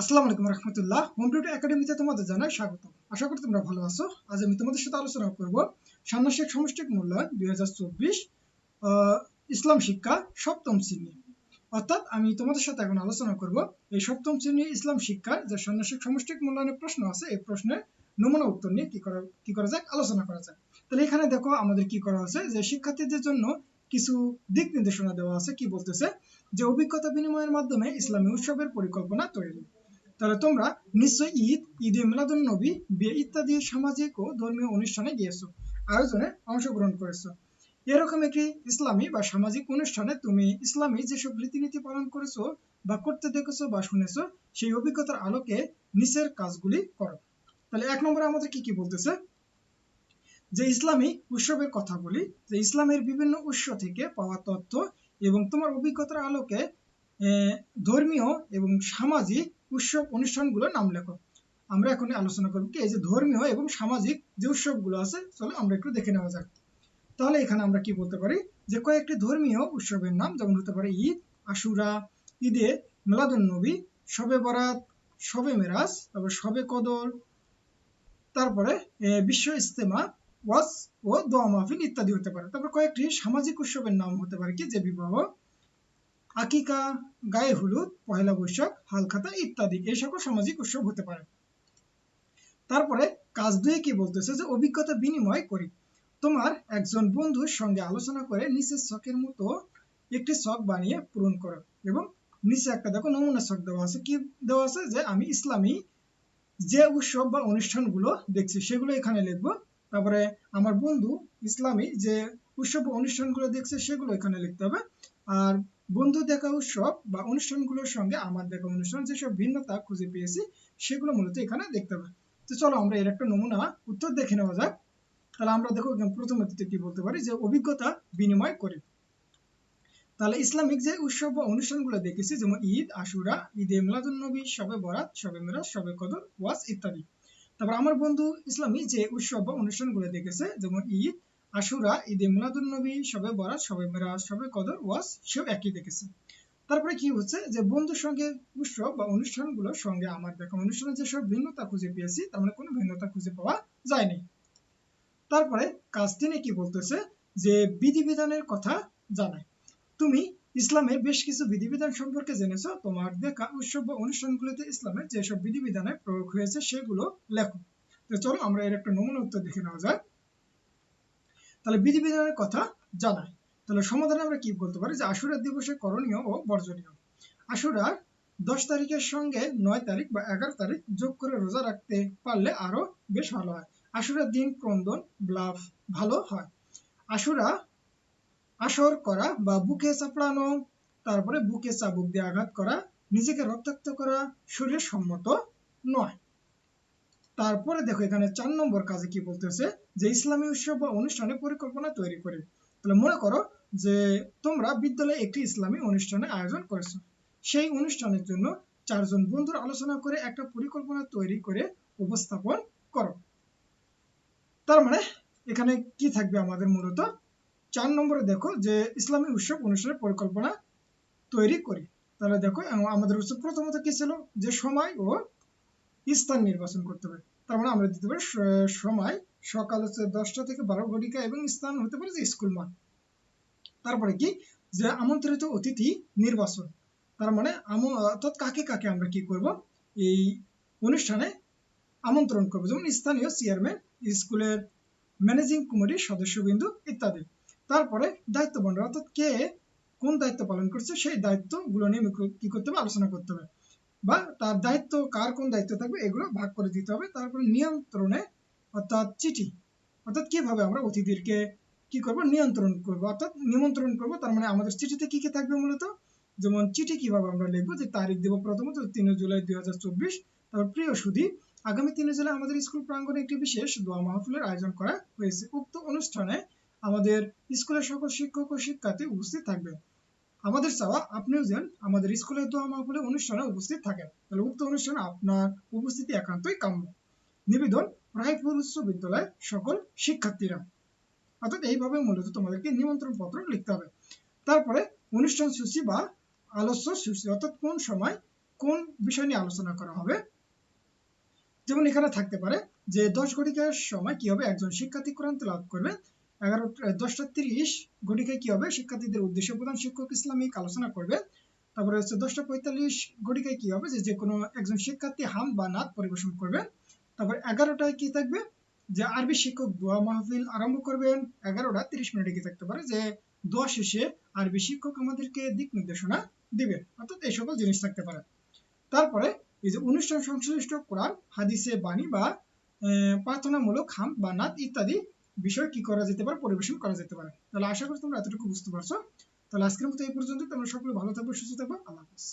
আসসালামু আলাইকুম রহমতুল্লাহ। কম্পিউটার একাডেমিতে তোমাদের জানাই স্বাগত আশা করি তোমরা ভালো আছো। আজ আমি তোমাদের সাথে আলোচনা করব ষান্মাসিক সমষ্টিক মূল্যায়ন দুই ইসলাম শিক্ষা সপ্তম শ্রেণি। অর্থাৎ আমি তোমাদের সাথে এখন আলোচনা করব এই সপ্তম শ্রেণি ইসলাম শিক্ষার যে ষান্মাসিক সমষ্টিক মূল্যায়নের প্রশ্ন আছে, এই প্রশ্নের নমুনা উত্তর নিয়ে কি করা কি করা যাক, আলোচনা করা যাক। তাহলে এখানে দেখো আমাদের কি করা আছে, যে শিক্ষার্থীদের জন্য কিছু দিক নির্দেশনা দেওয়া আছে, কি বলতেছে? যে অভিজ্ঞতা বিনিময়ের মাধ্যমে ইসলামী উৎসবের পরিকল্পনা তৈরি। তাহলে তোমরা নিশ্চয় ঈদ, ঈদে মিলাদুন নবী বিয়ে ইত্যাদি সামাজিক ও ধর্মীয় অনুষ্ঠানে গিয়েছো, আয়োজনে অংশগ্রহণ করেছ। এরকম একটি ইসলামী বা সামাজিক অনুষ্ঠানে তুমি ইসলামী যেসব রীতিনীতি পালন করেছ বা করতে দেখেছ বা শুনেছো, সেই অভিজ্ঞতার আলোকে নিচের কাজগুলি করো। তাহলে এক নম্বরে আমাদের কি কি বলতেছে? যে ইসলামী উৎসবের কথা বলি যে ইসলামের বিভিন্ন উৎস থেকে পাওয়া তথ্য এবং তোমার অভিজ্ঞতার আলোকে ধর্মীয় এবং সামাজিক উৎসব অনুষ্ঠানগুলোর নাম লেখো। আমরা এখন আলোচনা করব কি এই যে ধর্মীয় এবং সামাজিক যে উৎসবগুলো আছে, চলো আমরা একটু দেখে নেওয়া যাক। তাহলে এখানে আমরা কি বলতে পারি? যে কয়েকটি ধর্মীয় উৎসবের নাম, যেমন হতে পারে ঈদ, আশুরা, ঈদে মেলাদুন নবী শবে বরাত, শবে মেরাজ, তারপর শবে কদর, তারপরে বিশ্ব ইস্তেমা ওয়াজ ও দোয়া মাহফিল ইত্যাদি হতে পারে। তারপর কয়েকটি সামাজিক উৎসবের নাম হতে পারে কি? যে বিবাহ আকিকা, গায়ে হলুদ পহেলা বৈশাখ, হালখাতা ইত্যাদি এই সকল সামাজিক উৎসব হতে পারে। তারপরে কাজ দুয়ে কি বলতেছে যে অভিজ্ঞতা বিনিময় করি। তোমার একজন বন্ধুর সঙ্গে আলোচনা করে নিচের শখের মতো একটি শখ বানিয়ে পূরণ করো এবং নিচে একটা দেখো নমুনা শখ দেওয়া আছে। কি দেওয়া আছে? যে আমি ইসলামী যে উৎসব বা অনুষ্ঠানগুলো দেখছি সেগুলো এখানে লিখব। তারপরে আমার বন্ধু ইসলামী যে উৎসব অনুষ্ঠানগুলো দেখছে সেগুলো এখানে লিখতে হবে। আর বন্ধু দেখা উৎসব বা অনুষ্ঠানগুলোর সঙ্গে, আমার দেখা অনুষ্ঠান, যেসব ভিন্নতা খুঁজে পেয়েছি, সেগুলো মূলত এখানে দেখতে হবে তো চলো আমরা এর একটা নমুনা, উত্তর দেখে নেওয়া যাক। তাহলে আমরা দেখো প্রথম কি বলতে পারি? যে অভিজ্ঞতা বিনিময় করি। তাহলে ইসলামিক যে উৎসব বা অনুষ্ঠানগুলো দেখেছি, যেমন ঈদ, আশুরা, ঈদে মিলাদুল নবী, সবে বরাত, সবে মিরাজ, সবে কদর, ওয়াজ ইত্যাদি। তারপর আমার বন্ধু ইসলামী যে উৎসব বা অনুষ্ঠানগুলো দেখেছে, যেমন ঈদ আশুরা, ঈদে মিলাদুল নবী সবে বরাত সবে মেরাজ সবে কদর, ওয়াজ সেও একই দেখেছে। তারপরে কি হচ্ছে যে বন্ধুর সঙ্গে উৎসব বা অনুষ্ঠানগুলোর সঙ্গে আমার দেখা অনুষ্ঠানে যেসব ভিন্নতা খুঁজে পেয়েছি, তার মানে কোনো ভিন্নতা খুঁজে পাওয়া যায়নি। তারপরে কাজ তিনে কি বলতেছে যে বিধিবিধানের কথা জানায়। তুমি ইসলামের বেশ কিছু বিধিবিধান সম্পর্কে জেনেছো, তোমার দেখা, উৎসব বা অনুষ্ঠানগুলোতে ইসলামের যেসব বিধিবিধানের প্রয়োগ হয়েছে সেগুলো লেখো। তো চলো আমরা এর একটা নমুনা উত্তর দেখে নেওয়া যায় তাহলে বিধিবিধানের কথা জানায় তাহলে সমাধানে আমরা কি বলতে পারি? যে আশুরার দিবসে করণীয় ও বর্জনীয়। আশুরার দশ তারিখের সঙ্গে নয় তারিখ বা এগারো তারিখ যোগ করে রোজা রাখতে পারলে আরও বেশ ভালো হয়। আশুরার দিন ক্রন্দন ব্লাফ ভালো হয়। আশুরা আসর করা বা বুকে চাপড়ানো, তারপরে বুকে চাবুক দিয়ে আঘাত করা, নিজেকে রক্তাক্ত করা শরীর সম্মত নয়। তারপরে দেখো এখানে চার নম্বর কাজে কি বলতেছে? যে ইসলামী উৎসব বা অনুষ্ঠানে পরিকল্পনা তৈরি করে। তাহলে মনে করো যে তোমরা বিদ্যালয়ে একটি ইসলামী অনুষ্ঠানে আয়োজন করেছ। সেই অনুষ্ঠানের জন্য চারজন বন্ধুর আলোচনা করে একটা পরিকল্পনা তৈরি করে উপস্থাপন করো। তার মানে এখানে কি থাকবে আমাদের মূলত? চার নম্বরে দেখো যে ইসলামী উৎসব অনুষ্ঠানের পরিকল্পনা তৈরি করি। তাহলে দেখো আমাদের উৎসব প্রথমত কি ছিল? যে সময় ও স্থান নির্বাচন করতে হবে। তার মানে আমরা দিতে পারি সময় সকাল হচ্ছে দশটা থেকে বারো ঘটিকা এবং স্থান হতে পারে যে স্কুল মাঠ। তারপরে কি? যে আমন্ত্রিত অতিথি নির্বাচন। তার মানে অর্থাৎ কাকে কাকে আমরা কি করব? এই অনুষ্ঠানে আমন্ত্রণ করব। যেমন স্থানীয় চেয়ারম্যান স্কুলের ম্যানেজিং কমিটির সদস্যবিন্দু ইত্যাদি। তারপরে দায়িত্ব বন্টন অর্থাৎ কে কোন দায়িত্ব পালন করছে, সেই দায়িত্বগুলো নিয়ে কি করতে হবে? আলোচনা করতে হবে। বা তার দায়িত্ব কার কোন দায়িত্ব থাকবে, এগুলো ভাগ করে দিতে হবে। তারপরে নিয়ন্ত্রণে অর্থাৎ চিঠি। অর্থাৎ কীভাবে আমরা অতিথিদেরকে কি করব? নিয়ন্ত্রণ করব। অর্থাৎ নিমন্ত্রণ করব। তার মানে আমাদের চিঠিতে কি কি থাকবে মূলত? যেমন চিঠি কীভাবে আমরা লিখব? যে তারিখ দেবো প্রথমত তিন জুলাই দুই হাজার চব্বিশ। তারপর প্রিয় সুদী আগামী তিন জুলাই আমাদের স্কুল প্রাঙ্গণে একটি বিশেষ দোয়া মাহফিলের আয়োজন করা হয়েছে। উক্ত অনুষ্ঠানে আমাদের স্কুলের সকল শিক্ষক ও শিক্ষার্থী উপস্থিত থাকবে আমাদের চাওয়া আপনিও যেন আমাদের স্কুলের দোয়া মাহফিলে অনুষ্ঠানে উপস্থিত থাকেন। তাহলে উক্ত অনুষ্ঠানে আপনার উপস্থিতি একান্তই কাম্য। নিবেদন রায়পুর উচ্চ বিদ্যালয়ের সকল শিক্ষার্থীরা। অর্থাৎ এইভাবে মূলত তোমাদেরকে নিমন্ত্রণ পত্র লিখতে হবে। তারপরে অনুষ্ঠান সূচি বা আলস্য সূচি, অর্থাৎ কোন সময় কোন বিষয় নিয়ে আলোচনা করা হবে। যেমন এখানে থাকতে পারে যে দশ ঘটিকার সময় কি হবে, একজন শিক্ষার্থী কোরআন তেলাওয়াত করবে। এগারো দশটা তিরিশ ঘটিকায় কি হবে, শিক্ষার্থীদের উদ্দেশ্যে প্রধান শিক্ষক ইসলামিক আলোচনা করবে। তারপরে হচ্ছে দশটা পঁয়তাল্লিশ ঘটিকায় কি হবে, যে যে কোনো একজন শিক্ষার্থী হাম বা নাত পরিবেশন করবে। তারপর এগারোটায় কি থাকবে? যে আরবি শিক্ষক দোয়া মাহফিল আরম্ভ করবেন। এগারোটা তিরিশ মিনিটে কি থাকতে পারে? যে দোয়া শেষে আরবি শিক্ষক আমাদেরকে দিক নির্দেশনা দিবেন অর্থাৎ এই সকল জিনিস থাকতে পারে। তারপরে এই যে অনুষ্ঠান সংশ্লিষ্ট কোরআন, হাদিসে বাণী বা প্রার্থনামূলক হাম বা নাত ইত্যাদি বিষয় কি করা যেতে পারে? পরিবেশন করা যেতে পারে। তাহলে আশা করি তোমরা এতটুকু বুঝতে পারছ। তাহলে আজকের মতো এই পর্যন্ত তোমরা সকলে ভালো থাকবে, সুস্থ থাকবে। আল্লাহ হাফিজ।